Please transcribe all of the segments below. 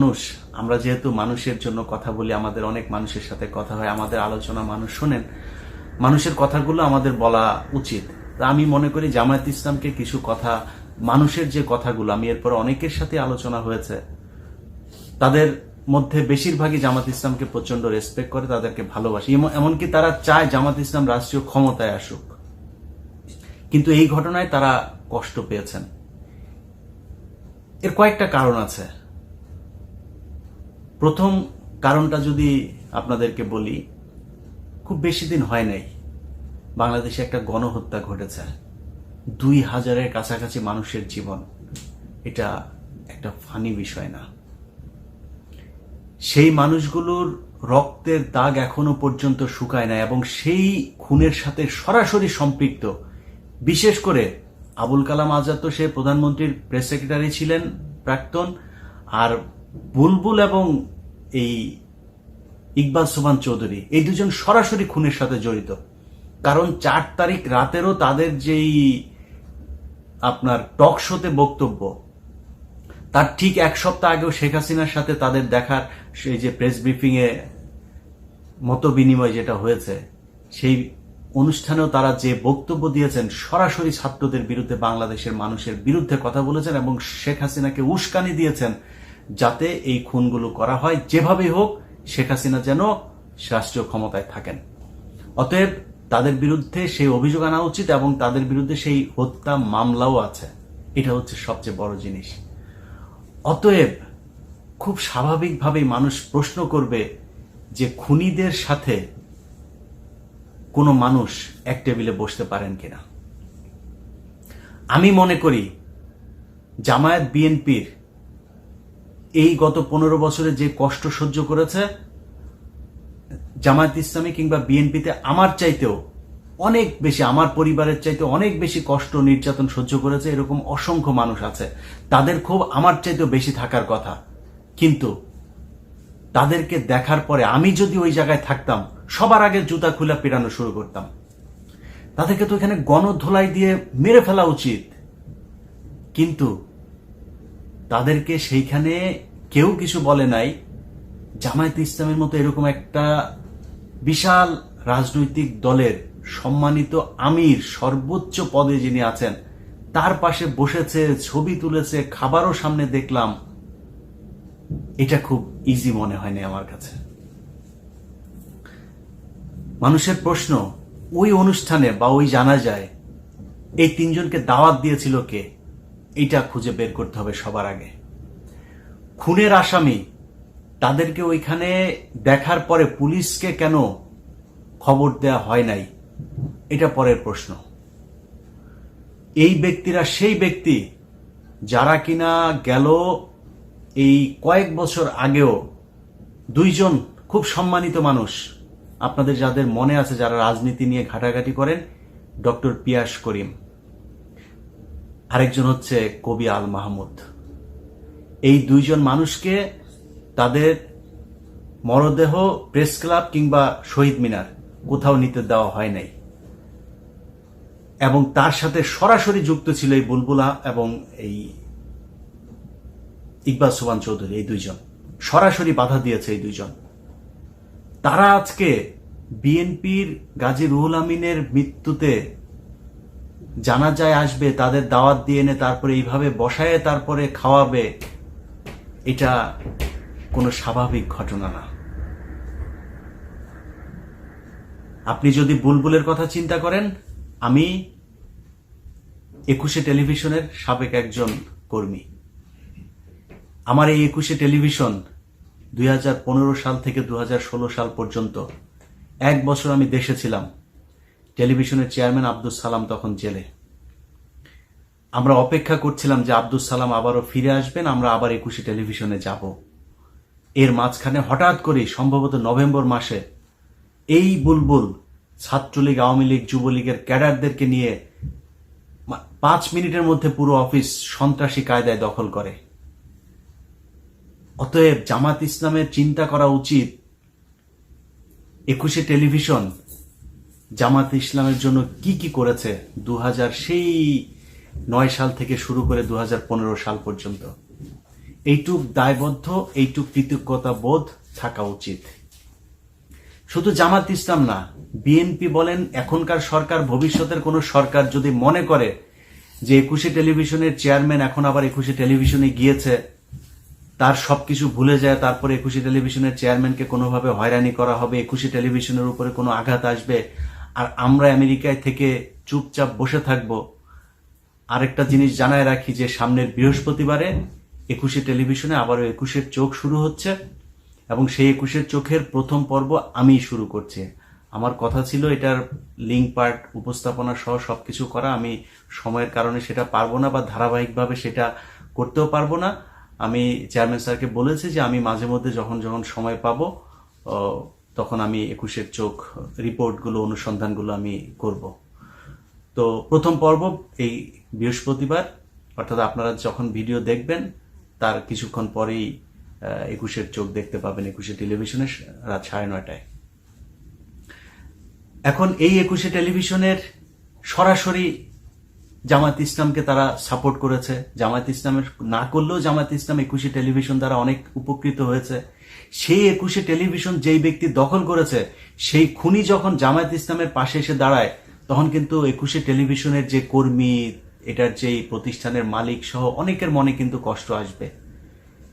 মানুষ, আমরা যেহেতু মানুষের জন্য কথা বলি, আমাদের অনেক মানুষের সাথে কথা হয়, আমাদের আলোচনা মানুষ শোনেন, মানুষের কথাগুলো আমাদের বলা উচিত। তা আমি মনে করি জামায়াত ইসলামকে কিছু কথা, মানুষের যে কথাগুলো, আমি এরপর অনেকের সাথে আলোচনা হয়েছে, তাদের মধ্যে বেশিরভাগই জামাত ইসলামকে প্রচণ্ড রেসপেক্ট করে, তাদেরকে ভালোবাসে। এমনকি তারা চায় জামাত ইসলাম রাষ্ট্রীয় ক্ষমতায় আসুক। কিন্তু এই ঘটনায় তারা কষ্ট পেয়েছেন। এর কয়েকটা কারণ আছে। প্রথম কারণটা যদি আপনাদেরকে বলি, খুব বেশি দিন হয় নাই। বাংলাদেশে একটা গণহত্যা ঘটেছে। দুই হাজারের কাছাকাছি মানুষের জীবন। এটা একটা ফানি বিষয় না। সেই মানুষগুলোর রক্তের দাগ এখনও পর্যন্ত শুকায় না এবং সেই খুনের সাথে সরাসরি সম্পৃক্ত। বিশেষ করে আবুল কালাম আজাদ তো সে প্রধানমন্ত্রীর প্রেস সেক্রেটারি ছিলেন প্রাক্তন, আর বুলবুল এবং এই ইকবাল সুবান চৌধুরী, এই দুজন সরাসরি খুনের সাথে জড়িত। কারণ চার তারিখ রাতেরও তাদের যেই আপনার টক শোতে বক্তব্য, তার ঠিক এক সপ্তাহ আগেও শেখ হাসিনার সাথে তাদের দেখার সেই যে প্রেস ব্রিফিং এ মত বিনিময় যেটা হয়েছে, সেই অনুষ্ঠানেও তারা যে বক্তব্য দিয়েছেন, সরাসরি ছাত্রদের বিরুদ্ধে বাংলাদেশের মানুষের বিরুদ্ধে কথা বলেছেন এবং শেখ হাসিনাকে উস্কানি দিয়েছেন যাতে এই খুনগুলো করা হয়, যেভাবেই হোক, শেখ হাসিনা যেন রাষ্ট্রীয় ক্ষমতায় থাকেন। অতএব তাদের বিরুদ্ধে সেই অভিযোগ আনা উচিত এবং তাদের বিরুদ্ধে সেই হত্যা মামলাও আছে। এটা হচ্ছে সবচেয়ে বড় জিনিস। অতএব খুব স্বাভাবিকভাবেই মানুষ প্রশ্ন করবে যে খুনিদের সাথে কোনো মানুষ এক টেবিলে বসতে পারেন কিনা। আমি মনে করি জামায়াত বিএনপির এই গত পনেরো বছরে যে কষ্ট সহ্য করেছে, জামায়াত ইসলামী কিংবা বিএনপিতে আমার চাইতেও অনেক বেশি, আমার পরিবারের চাইতে অনেক বেশি কষ্ট নির্যাতন সহ্য করেছে, এরকম অসংখ্য মানুষ আছে। তাদের খুব আমার চাইতেও বেশি থাকার কথা। কিন্তু তাদেরকে দেখার পরে আমি যদি ওই জায়গায় থাকতাম, সবার আগে জুতা খুলে পেরানো শুরু করতাম। তাদেরকে তো এখানে গণধোলাই দিয়ে মেরে ফেলা উচিত। কিন্তু তাদেরকে সেইখানে কেউ কিছু বলে নাই। জামায়াত ইসলামের মতো এরকম একটা বিশাল রাজনৈতিক দলের সম্মানিত আমির, সর্বোচ্চ পদে যিনি আছেন, তার পাশে বসেছে, ছবি তুলেছে, খাবারও সামনে দেখলাম। এটা খুব ইজি মনে হয়নি আমার কাছে। মানুষের প্রশ্ন, ওই অনুষ্ঠানে বা ওই জানা যায় এই তিনজনকে দাওয়াত দিয়েছিল কে? এটা খুঁজে বের করতে হবে সবার আগে। খুনের আসামি, তাদেরকে ওইখানে দেখার পরে পুলিশকে কেন খবর দেয়া হয় নাই? এটা পরের প্রশ্ন। এই ব্যক্তিরা সেই ব্যক্তি যারা কিনা গেল এই কয়েক বছর আগেও দুইজন খুব সম্মানিত মানুষ, আপনাদের যাদের মনে আছে যারা রাজনীতি নিয়ে ঘাটাঘাটি করেন, ডক্টর পিয়াস করিম। আরেকজন হচ্ছে কবি আল মাহমুদ। এই দুইজন মানুষকে তাদের মরদেহ, প্রেস ক্লাব কিংবা শহীদ মিনার কোথাও নিতে দেওয়া হয় নাই। এবং তার সাথে সরাসরি যুক্ত ছিল এই বুলবুলা এবং এই ইকবাল সুবান চৌধুরী, এই দুইজন। সরাসরি বাধা দিয়েছে এই দুইজন। তারা আজকে বিএনপির গাজী রুহুল আমিনের মৃত্যুতে জানা যায় আসবে, তাদের দাওয়াত দিয়ে এনে তারপরে এইভাবে বসায় তারপরে খাওয়াবে, এটা কোনো স্বাভাবিক ঘটনা না। আপনি যদি বুলবুলের কথা চিন্তা করেন, আমি একুশে টেলিভিশনের সাবেক একজন কর্মী। আমার এই একুশে টেলিভিশন দুই হাজার পনেরো সাল থেকে দু হাজার ষোলো সাল পর্যন্ত এক বছর আমি দেশে ছিলাম। টেলিভিশনের চেয়ারম্যান আব্দুল সালাম তখন জেলে। আমরা অপেক্ষা করছিলাম যে আব্দুল সালাম আবারও ফিরে আসবেন, আমরা আবার একুশে টেলিভিশনে যাব। এর মাঝখানে হঠাৎ করেই, সম্ভবত নভেম্বর মাসে, এই বুলবুল ছাত্রলীগ, আওয়ামী লীগ, যুবলীগের ক্যাডারদেরকে নিয়ে পাঁচ মিনিটের মধ্যে পুরো অফিস সন্ত্রাসী কায়দায় দখল করে। অতএব জামাত ইসলামের চিন্তা করা উচিত। একুশে টেলিভিশন জামাত ইসলামের জন্য কি কি করেছে দু হাজার সেই নয় সাল থেকে শুরু করে দু হাজার পনেরো সাল পর্যন্ত। এইটুক দায়বদ্ধ, এইটুক কৃতজ্ঞতা বোধ থাকা উচিত। শুধু জামাত ইসলাম না, বিএনপি বলেন এখনকার সরকার, ভবিষ্যতের কোন সরকার যদি মনে করে যে একুশে টেলিভিশনের চেয়ারম্যান এখন আবার একুশে টেলিভিশনে গিয়েছে, তার সবকিছু ভুলে যায়, তারপরে একুশে টেলিভিশনের চেয়ারম্যানকে কোনোভাবে হয়রানি করা হবে, একুশে টেলিভিশনের উপরে কোনো আঘাত আসবে আর আমরা আমেরিকায় থেকে চুপচাপ বসে থাকব। আরেকটা জিনিস জানায় রাখি যে, সামনের বৃহস্পতিবারে একুশে টেলিভিশনে আবারও একুশের চোখ শুরু হচ্ছে এবং সেই একুশের চোখের প্রথম পর্ব আমি শুরু করছি। আমার কথা ছিল, এটার লিঙ্ক পার্ট উপস্থাপনা সহ সবকিছু করা। আমি সময়ের কারণে সেটা পারব না বা ধারাবাহিকভাবে সেটা করতেও পারব না। আমি চেয়ারম্যান স্যারকে বলেছি যে, আমি মাঝে মধ্যে যখন যখন সময় পাবো তখন আমি একুশের চোখ রিপোর্টগুলো, অনুসন্ধানগুলো আমি করব। তো প্রথম পর্ব এই বৃহস্পতিবার, অর্থাৎ আপনারা যখন ভিডিও দেখবেন, তার কিছুক্ষণ পরেই একুশের চোখ দেখতে পাবেন একুশে টেলিভিশনে রাত সাড়ে নয়টায়। এখন এই একুশে টেলিভিশনের সরাসরি জামাত ইসলামকে তারা সাপোর্ট করেছে। জামাত ইসলামের না করলেও জামাত ইসলাম একুশে টেলিভিশন দ্বারা অনেক উপকৃত হয়েছে। সেই একুশে টেলিভিশন যেই ব্যক্তি দখল করেছে, সেই খুনি যখন জামায়াত ইসলামের পাশে এসে দাঁড়ায়, তখন কিন্তু একুশে টেলিভিশনের যে কর্মী, এটার যেই প্রতিষ্ঠানের মালিক সহ অনেকের মনে কিন্তু কষ্ট আসবে।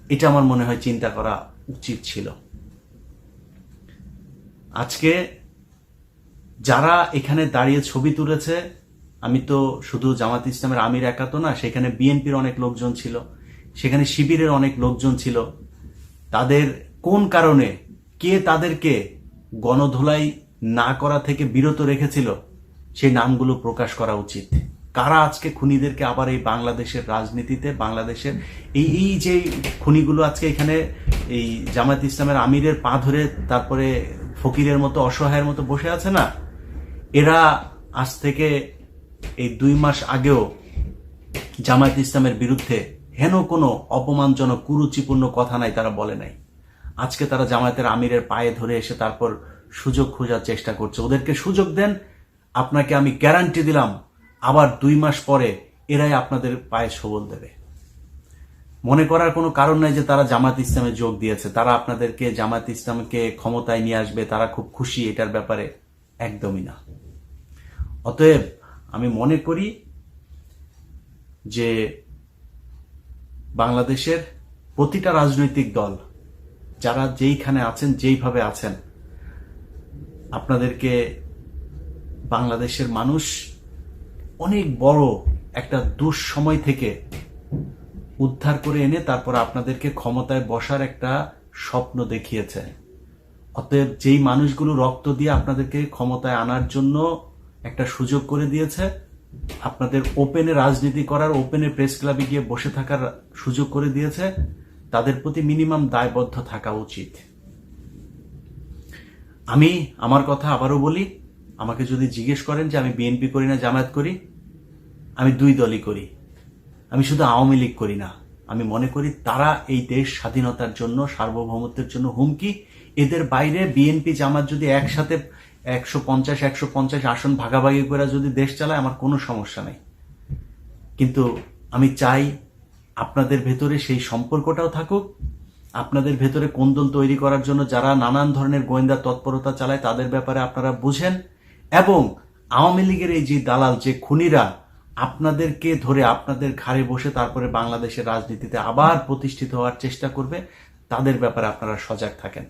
এটা আমার মনে হয় চিন্তা করা উচিত ছিল। আজকে যারা এখানে দাঁড়িয়ে ছবি তুলেছে আমি তো শুধু জামাত ইসলামের আমির একা তো না, সেখানে বিএনপির অনেক লোকজন ছিল, সেখানে শিবিরের অনেক লোকজন ছিল। তাদের কোন কারণে কে তাদেরকে গণধোলাই না করা থেকে বিরত রেখেছিল, সেই নামগুলো প্রকাশ করা উচিত। কারা আজকে খুনিদেরকে আবার এই বাংলাদেশের রাজনীতিতে, বাংলাদেশের এই এই যে খুনিগুলো আজকে এখানে এই জামাত ইসলামের আমিরের পা ধরে তারপরে ফকিরের মতো, অসহায়ের মতো বসে আছে না, এরা আজ থেকে এই দুই মাস আগেও জামায়াত ইসলামের বিরুদ্ধে হেন কোনো অপমানজনক, কুরুচিপূর্ণ কথা নাই তারা বলে নাই। আজকে তারা জামায়াতের আমিরের পায়ে ধরে এসে তারপর সুযোগ খোঁজার চেষ্টা করছে। ওদেরকে সুযোগ দেন, আপনাকে আমি গ্যারান্টি দিলাম, আবার দুই মাস পরে এরাই আপনাদের পায়ে সবল দেবে। মনে করার কোনো কারণ নাই যে তারা জামাত ইসলামে যোগ দিয়েছে। তারা আপনাদেরকে জামাত ইসলামকে ক্ষমতায় নিয়ে আসবে, তারা খুব খুশি, এটার ব্যাপারে একদমই না। অতএব আমি মনে করি যে বাংলাদেশের প্রতিটা রাজনৈতিক দল, যারা যেইখানে আছেন, যেইভাবে আছেন, আপনাদেরকে বাংলাদেশের মানুষ অনেক বড় একটা দুঃসময় থেকে উদ্ধার করে এনে তারপর আপনাদেরকে ক্ষমতায় বসার একটা স্বপ্ন দেখিয়েছে। অতএব যেই মানুষগুলো রক্ত দিয়ে আপনাদেরকে ক্ষমতায় আনার জন্য একটা সুযোগ করে দিয়েছে। আপনাদের ওপেনে রাজনীতি করার, ওপেনে প্রেস ক্লাবে গিয়ে বসে থাকার সুযোগ করে দিয়েছে। তাদের প্রতি মিনিমাম দায়বদ্ধ থাকা উচিত। আমি আমার কথা আবারও বলি, আমাকে যদি জিজ্ঞেস করেন যে আমি বিএনপি করি না, জামায়াত করি, আমি দুই দলই করি। আমি শুধু আওয়ামী লীগ করি না। আমি মনে করি তারা এই দেশ স্বাধীনতার জন্য, সার্বভৌমত্বের জন্য হুমকি। এদের বাইরে বিএনপি জামাত যদি একসাথে একশো পঞ্চাশ একশো পঞ্চাশ আসন ভাগাভাগি করে যদি দেশ চালায়, আমার কোনো সমস্যা নেই। কিন্তু আমি চাই আপনাদের ভেতরে সেই সম্পর্কটাও থাকুক। আপনাদের ভেতরে কোন্দল তৈরি করার জন্য যারা নানান ধরনের গোয়েন্দা তৎপরতা চালায়, তাদের ব্যাপারে আপনারা বুঝেন। এবং আওয়ামী লীগের এই যে দালাল, যে খুনিরা, আপনাদেরকে ধরে আপনাদের ঘাড়ে বসে তারপরে বাংলাদেশের রাজনীতিতে আবার প্রতিষ্ঠিত হওয়ার চেষ্টা করবে, তাদের ব্যাপারে আপনারা সজাগ থাকেন।